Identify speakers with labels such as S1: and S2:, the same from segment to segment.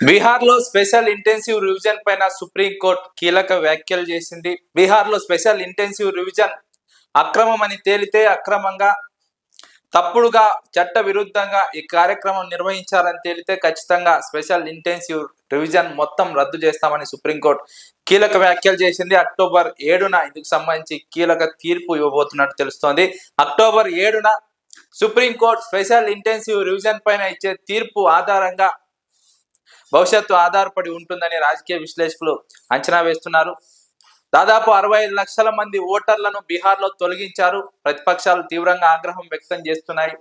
S1: బీహార్లో special intensive revision పైన supreme court కీలక వ్యాఖ్యలు చేసింది. బీహార్లో స్పెషల్ ఇంటెన్సివ్ రివిజన్ అక్రమం అని తేలితే అక్రమంగా తప్పుడుగా చట్ట విరుద్ధంగా ఈ కార్యక్రమం నిర్వహించాలని తేలితే ఖచ్చితంగా స్పెషల్ ఇంటెన్సివ్ రివిజన్ మొత్తం రద్దు చేస్తామని సుప్రీంకోర్టు కీలక వ్యాఖ్యలు చేసింది. అక్టోబర్ ఏడున ఇందుకు సంబంధించి కీలక తీర్పు ఇవ్వబోతున్నట్టు తెలుస్తోంది. అక్టోబర్ ఏడున సుప్రీంకోర్టు స్పెషల్ ఇంటెన్సివ్ రివిజన్ పైన ఇచ్చే తీర్పు ఆధారంగా భవిష్యత్తు ఆధారపడి ఉంటుందని రాజకీయ విశ్లేషకులు అంచనా వేస్తున్నారు. దాదాపు అరవై ఐదు లక్షల మంది ఓటర్లను బీహార్లో తొలగించారు. ప్రతిపక్షాలు తీవ్రంగా ఆగ్రహం వ్యక్తం చేస్తున్నాయి.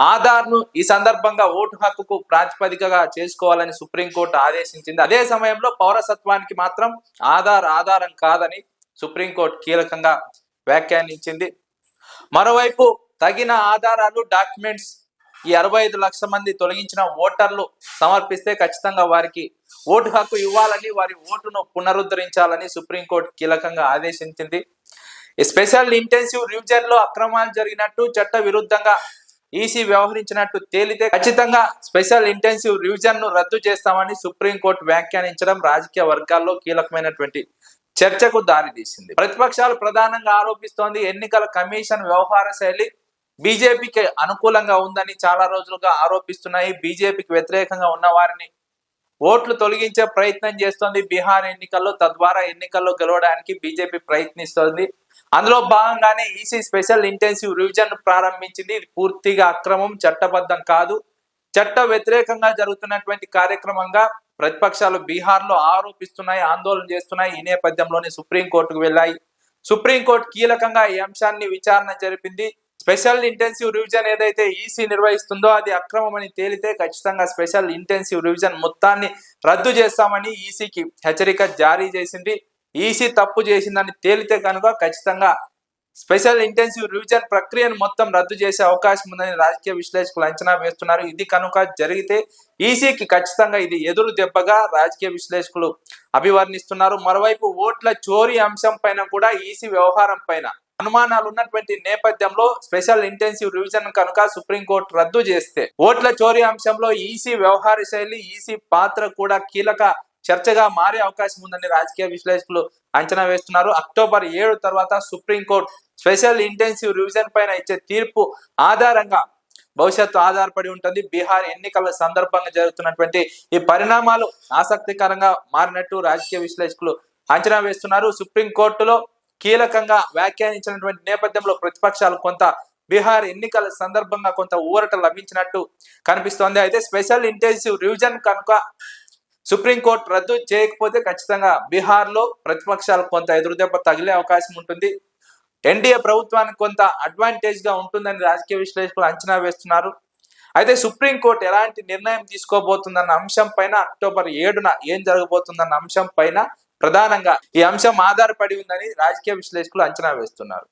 S1: ఆధార్ను ఈ సందర్భంగా ఓటు హక్కుకు ప్రాతిపదికగా చేసుకోవాలని సుప్రీంకోర్టు ఆదేశించింది. అదే సమయంలో పౌరసత్వానికి మాత్రం ఆధార్ ఆధారం కాదని సుప్రీంకోర్టు కీలకంగా వ్యాఖ్యానించింది. మరోవైపు తగిన ఆధారాలు డాక్యుమెంట్స్ ఈ అరవై ఐదు లక్షల మంది తొలగించిన ఓటర్లు సమర్పిస్తే ఖచ్చితంగా వారికి ఓటు హక్కు ఇవ్వాలని వారి ఓటును పునరుద్ధరించాలని సుప్రీంకోర్టు కీలకంగా ఆదేశించింది. ఈ స్పెషల్ ఇంటెన్సివ్ రివిజన్లో అక్రమాలు జరిగినట్టు చట్ట విరుద్ధంగా ఈసీ వ్యవహరించినట్టు తేలితే ఖచ్చితంగా స్పెషల్ ఇంటెన్సివ్ రివిజన్ను రద్దు చేస్తామని సుప్రీంకోర్టు వ్యాఖ్యానించడం రాజకీయ వర్గాల్లో కీలకమైనటువంటి చర్చకు దారితీసింది. ప్రతిపక్షాలు ప్రధానంగా ఆరోపిస్తోంది ఎన్నికల కమిషన్ వ్యవహార శైలి బీజేపీకి అనుకూలంగా ఉందని చాలా రోజులుగా ఆరోపిస్తున్నాయి. బీజేపీకి వ్యతిరేకంగా ఉన్న వారిని ఓట్లు తొలగించే ప్రయత్నం చేస్తోంది. బీహార్ ఎన్నికల్లో తద్వారా ఎన్నికల్లో గెలవడానికి బీజేపీ ప్రయత్నిస్తోంది. అందులో భాగంగానే ఈసీ స్పెషల్ ఇంటెన్సివ్ రివిజన్ ప్రారంభించింది. ఇది పూర్తిగా అక్రమం చట్టబద్ధం కాదు. చట్ట వ్యతిరేకంగా జరుగుతున్నటువంటి కార్యక్రమంగా ప్రతిపక్షాలు బీహార్లో ఆరోపిస్తున్నాయి ఆందోళన చేస్తున్నాయి. ఈ నేపథ్యంలోనే సుప్రీంకోర్టుకు వెళ్ళాయి. సుప్రీంకోర్టు కీలకంగా ఈ అంశాన్ని విచారణ జరిపింది. స్పెషల్ ఇంటెన్సివ్ రివిజన్ ఏదైతే ఈసీ నిర్వహిస్తుందో అది అక్రమమని తేలితే ఖచ్చితంగా స్పెషల్ ఇంటెన్సివ్ రివిజన్ మొత్తాన్ని రద్దు చేస్తామని ఈసీకి హెచ్చరిక జారీ చేసింది. ఈసీ తప్పు చేసిందని తేలితే కనుక ఖచ్చితంగా స్పెషల్ ఇంటెన్సివ్ రివిజన్ ప్రక్రియను మొత్తం రద్దు చేసే అవకాశం ఉందని రాజకీయ విశ్లేషకులు అంచనా వేస్తున్నారు. ఇది కనుక జరిగితే ఈసీకి ఖచ్చితంగా ఇది ఎదురు దెబ్బగా రాజకీయ విశ్లేషకులు అభివర్ణిస్తున్నారు. మరోవైపు ఓట్ల చోరీ అంశం పైన కూడా ఈసీ వ్యవహారం పైన అనుమానాలు ఉన్నటువంటి నేపథ్యంలో స్పెషల్ ఇంటెన్సివ్ రివిజన్ కనుక సుప్రీంకోర్టు రద్దు చేస్తే ఓట్ల చోరీ అంశంలో ఈసీ వ్యవహార శైలి ఈసీ పాత్ర కూడా కీలక చర్చగా మారే అవకాశం ఉందని రాజకీయ విశ్లేషకులు అంచనా వేస్తున్నారు. అక్టోబర్ ఏడు తర్వాత సుప్రీంకోర్టు స్పెషల్ ఇంటెన్సివ్ రివిజన్ పైన ఇచ్చే తీర్పు ఆధారంగా భవిష్యత్తు ఆధారపడి ఉంటుంది. బీహార్ ఎన్నికల సందర్భంగా జరుగుతున్నటువంటి ఈ పరిణామాలు ఆసక్తికరంగా మారినట్టు రాజకీయ విశ్లేషకులు అంచనా వేస్తున్నారు. సుప్రీంకోర్టులో కీలకంగా వ్యాఖ్యానించినటువంటి నేపథ్యంలో ప్రతిపక్షాలు కొంత బీహార్ ఎన్నికల సందర్భంగా కొంత ఊరట లభించినట్టు కనిపిస్తోంది. అయితే స్పెషల్ ఇంటెన్సివ్ రివిజన్ కనుక సుప్రీంకోర్టు రద్దు చేయకపోతే ఖచ్చితంగా బీహార్లో ప్రతిపక్షాలు కొంత ఎదురుదెబ్బ తగిలే అవకాశం ఉంటుంది. ఎన్డీఏ ప్రభుత్వానికి కొంత అడ్వాంటేజ్గా ఉంటుందని రాజకీయ విశ్లేషకులు అంచనా వేస్తున్నారు. అయితే సుప్రీంకోర్టు ఎలాంటి నిర్ణయం తీసుకోబోతుందన్న అంశం పైన అక్టోబర్ ఏడున ఏం జరగబోతుందన్న అంశం పైన ప్రధానంగా ఈ అంశం ఆధారపడి ఉందని రాజకీయ విశ్లేషకులు అంచనా వేస్తున్నారు.